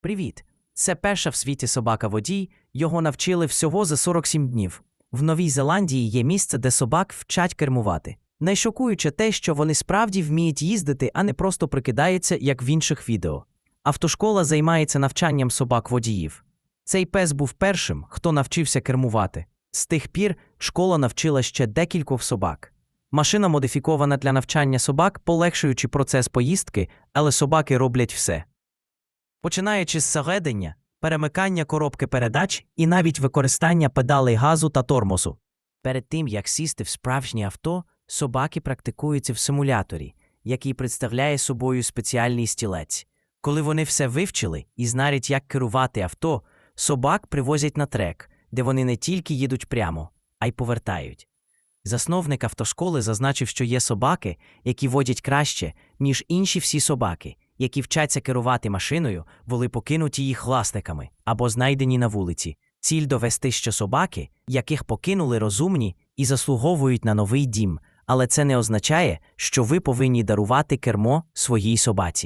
Привіт! Це перша в світі собака водій. Його навчили всього за 47 днів. В Новій Зеландії є місце, де собак вчать кермувати. Найшокуюче те, що вони справді вміють їздити, а не просто прикидаються, як в інших відео. Автошкола займається навчанням собак водіїв. Цей пес був першим, хто навчився кермувати. З тих пір школа навчила ще декількох собак. Машина модифікована для навчання собак, полегшуючи процес поїздки, але собаки роблять все. Починаючи з заведення, перемикання коробки передач і навіть використання педалей газу та тормозу. Перед тим як сісти в справжнє авто, собаки практикуються в симуляторі, який представляє собою спеціальний стілець. Коли вони все вивчили і знають, як керувати авто, собак привозять на трек, де вони не тільки їдуть прямо, а й повертають. Засновник автошколи зазначив, що є собаки, які водять краще, ніж інші всі собаки, які вчаться керувати машиною, були покинуті їх власниками або знайдені на вулиці. Ціль довести, що собаки, яких покинули розумні і заслуговують на новий дім, але це не означає, що ви повинні дарувати кермо своїй собаці.